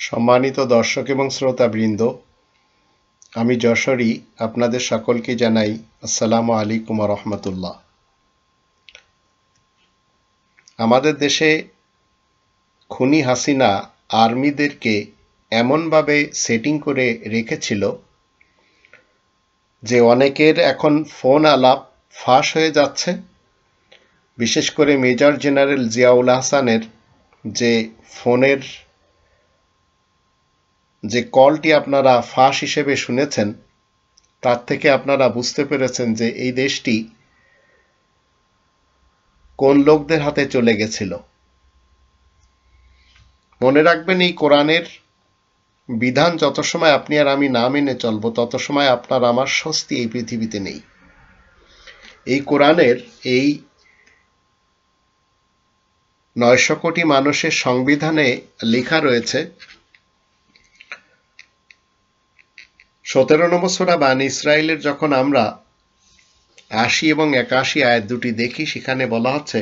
সম্মানিত দর্শক এবং শ্রোতাবৃন্দ, আমি যশোরী আপনাদের সকলকে জানাই আসসালামু আলাইকুম রহমতুল্লাহ। আমাদের দেশে খুনি হাসিনা আর্মিদেরকে এমনভাবে সেটিং করে রেখেছিল যে অনেকের এখন ফোন আলাপ ফাঁস হয়ে যাচ্ছে। বিশেষ করে মেজর জেনারেল জিয়াউল হাসানের যে ফোনের যে কলটি আপনারা ফাঁস হিসেবে শুনেছেন, তার থেকে আপনারা বুঝতে পেরেছেন যে এই দেশটি কোন লোকদের হাতে চলে গেছিল। মনে রাখবেন, এই কোরআনের বিধান যত সময় আপনি আর আমি না মেনে চলবো, তত সময় আপনার আমার স্বস্তি এই পৃথিবীতে নেই। এই কোরআনের এই নয়শো কোটি মানুষের সংবিধানে লেখা রয়েছে সতেরো নম্বর বান ইসরায়েলের যখন আমরা আশি এবং একাশি আয়াত দুটি দেখি, সেখানে বলা হচ্ছে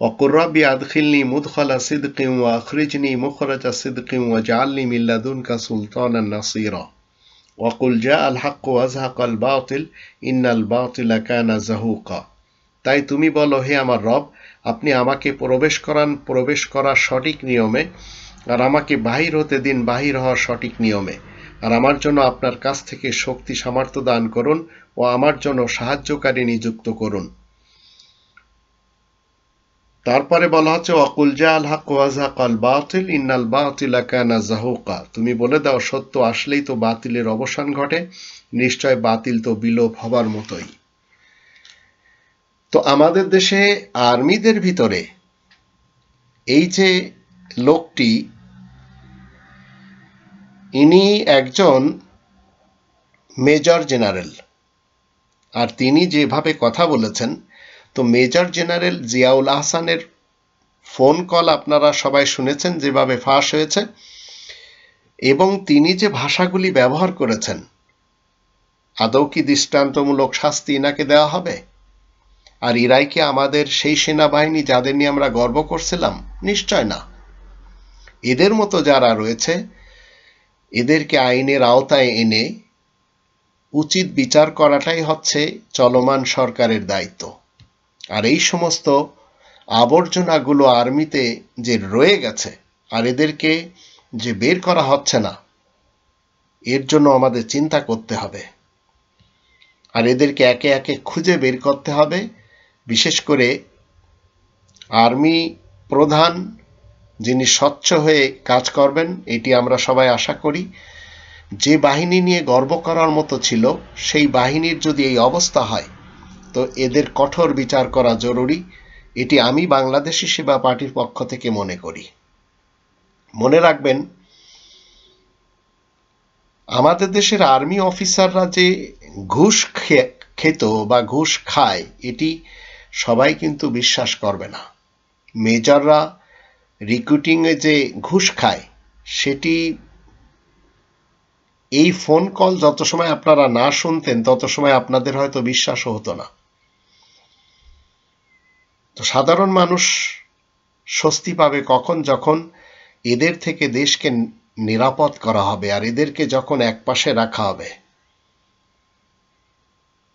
অকুর্রাবি আদখিলনি মুদখলা সিদ্কিম ওয়া আখরিজনি মুখরাজা সিদ্কিম ওয়া জাআলনি মিন লাদুনকা সুলতানান নাসীরা। ওয়াকুল জা আল হাক্ক ওয়াজহাক আল বাতিল, ইন্নাল বাতিলা কানা জাহুকা। তাই তুমি বলো, হে আমার রব, আপনি আমাকে প্রবেশ করান, প্রবেশ করার সঠিক নিয়মে, আর আমাকে বাহির হতে দিন, বাহির হওয়ার সঠিক নিয়মে। আর আমার জন্য আপনার কাছ থেকে শক্তি, সামর্থ্য দান করুন ও আমার জন্য সাহায্যকারী নিযুক্ত করুন। তারপরে বলা হচ্ছে, অকুল জা আল হাক ওয়াজহাক আল বাতিল, ইন্নাল বাতিলা কানা জাহুকা। তুমি বলে দাও, সত্য আসলেই তো বাতিলের অবসান ঘটে, নিশ্চয় বাতিল তো বিলোপ হবার মতোই। তো আমাদের দেশে আর্মিদের ভিতরে এই যে লোকটি ইনি একজন মেজর জেনারেল। আর তিনি যেভাবে কথা বলেছেন, তো মেজর জেনারেল জিয়াউল আহসানের ফোন কল আপনারা সবাই শুনেছেন, যেভাবে ফাঁস হয়েছে। এবং তিনি যে ভাষাগুলি ব্যবহার করেছেন, আদৌ কি দৃষ্টান্তমূলক শাস্তি ইনাকে দেওয়া হবে? আর ইরাই কি আমাদের সেই সেনাবাহিনী যাদের নিয়ে আমরা গর্ব করছিলাম? নিশ্চয় না। এদের মতো যারা রয়েছে এদেরকে আইনের আওতায় এনে উচিত বিচার করাটাই হচ্ছে চলমান সরকারের দায়িত্ব। আর এই সমস্ত আবর্জনাগুলো আর্মিতে যে রয়ে গেছে আর এদেরকে যে বের করা হচ্ছে না, এর জন্য আমাদের চিন্তা করতে হবে। আর এদেরকে একে একে খুঁজে বের করতে হবে। বিশেষ করে আর্মি প্রধান যিনি স্বচ্ছ হয়ে কাজ করবেন, এটি আমরা সবাই আশা করি। যে বাহিনী নিয়ে গর্ব করার মতো ছিল, সেই বাহিনীর যদি এই অবস্থা হয়, তো এদের কঠোর বিচার করা জরুরি। এটি আমি বাংলাদেশি সেবা পার্টির পক্ষ থেকে মনে করি। মনে রাখবেন, আমাদের দেশের আর্মি অফিসাররা যে ঘুষ খেত বা ঘুষ খায়, এটি সবাই কিন্তু বিশ্বাস করবে না। মেজররা রিক্রুটিংয়ে যে ঘুষ খায়, সেটি এই ফোন কল যত সময় আপনারা না শুনতেন, তত সময় আপনাদের হয়তো বিশ্বাসও হতো না। তো সাধারণ মানুষ স্বস্তি পাবে কখন? যখন এদের থেকে দেশকে নিরাপদ করা হবে আর এদেরকে যখন একপাশে রাখা হবে।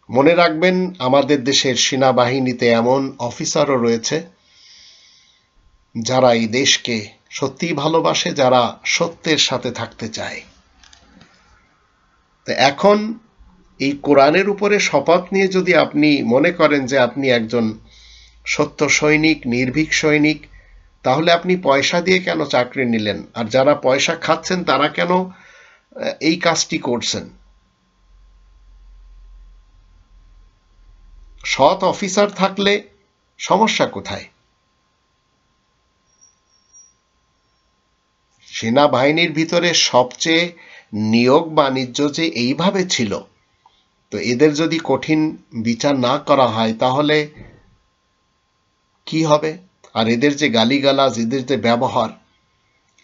মনে রাখবেন, আমাদের দেশের সেনাবাহিনীতে এমন অফিসারও রয়েছে যারা এই দেশকে সত্যিই ভালোবাসে, যারা সত্যের সাথে থাকতে চায়। তো এখন এই কোরআনের উপরে শপথ নিয়ে যদি আপনি মনে করেন যে আপনি একজন সত্য সৈনিক, নির্ভীক সৈনিক, তাহলে আপনি পয়সা দিয়ে কেন চাকরি নিলেন? আর যারা পয়সা খাচ্ছেন, তারা কেন এই কাজটি করছেন? সৎ অফিসার থাকলে সমস্যা কোথায়? সেনাবাহিনীর ভিতরে সবচেয়ে নিয়োগ বাণিজ্য যে এইভাবে ছিল, তো এদের যদি কঠিন বিচার না করা হয় তাহলে কি হবে? আর এদের যে গালিগালাজ, এদের যে ব্যবহার,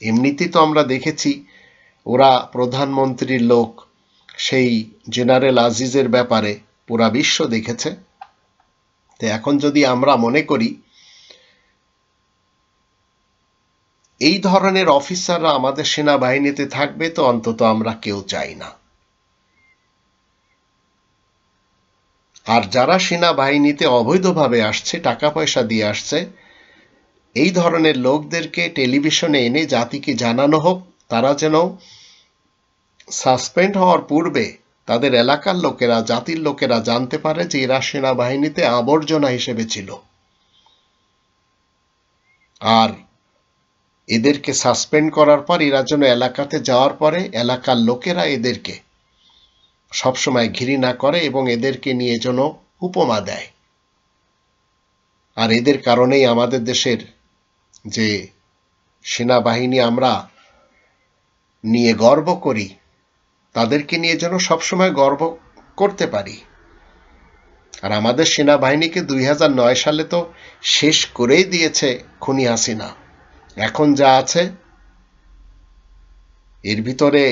এমনিতেই তো আমরা দেখেছি ওরা প্রধানমন্ত্রীর লোক, সেই জেনারেল আজিজের ব্যাপারে পুরা বিশ্ব দেখেছে। তো এখন যদি আমরা মনে করি এই ধরনের অফিসাররা আমাদের সেনাবাহিনীতে থাকবে তো অন্তত আমরা কেউ চাই না। আর যারা সেনাবাহিনীতে অবৈধভাবে আসছে, টাকা পয়সা দিয়ে আসছে, এই ধরনের লোকদেরকে টেলিভিশনে এনে জাতিকে জানানো হোক, তারা যেন সাসপেন্ড হওয়ার পূর্বে তাদের এলাকার লোকেরা, জাতির লোকেরা জানতে পারে যে এরা সেনাবাহিনীতে আবর্জনা হিসেবে ছিল। আর এদেরকে সাসপেন্ড করার পর এরা যেন এলাকাতে যাওয়ার পরে এলাকার লোকেরা এদেরকে সবসময় ঘৃণা করে এবং এদেরকে নিয়ে যেন উপমা দেয়। আর এদের কারণেই আমাদের দেশের যে সেনাবাহিনী আমরা নিয়ে গর্ব করি, তাদেরকে নিয়ে যেন সবসময় গর্ব করতে পারি। আর আমাদের সেনাবাহিনীকে দুই হাজার নয় সালে তো শেষ করেই দিয়েছে খুনি হাসিনা। এখন যা আছে, এর ভিতরে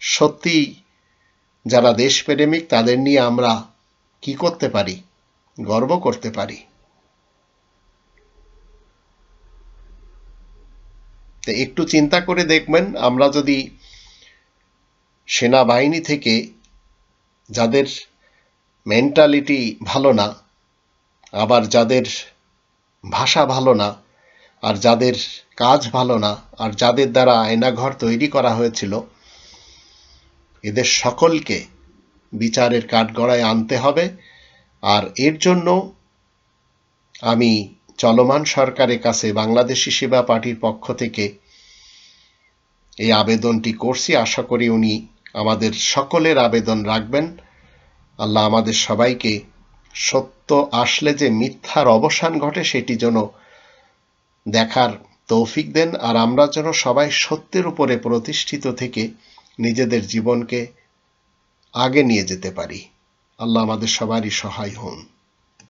সত্যি যারা দেশপ্রেমিক, তাদের নিয়ে আমরা কি করতে পারি? গর্ব করতে পারি। তো একটু চিন্তা করে দেখবেন, আমরা যদি সেনাবাহিনী থেকে যাদের মেন্টালিটি ভালো না, আবার যাদের ভাষা ভালো না, আর যাদের কাজ ভালো না, আর যাদের দ্বারা আয়নাঘর তৈরি করা হয়েছিল, এদের সকলকে বিচারের কাঠগড়ায় আনতে হবে, আর এর জন্য আমি চলমান সরকারের কাছে বাংলাদেশি সেবা পার্টির পক্ষ থেকে এই আবেদনটি করছি। আশা করি উনি আমাদের সকলের আবেদন রাখবেন। আল্লাহ আমাদের সবাইকে সত্য আসলে যে মিথ্যার অবসান ঘটে, সেটি যেন দেখার তৌফিক দেন আর আমরা যেন সবাই সত্যের উপরে প্রতিষ্ঠিত থেকে নিজেদের জীবনকে আগে নিয়ে যেতে পারি। আল্লাহ আমাদের সবারই সহায় হন।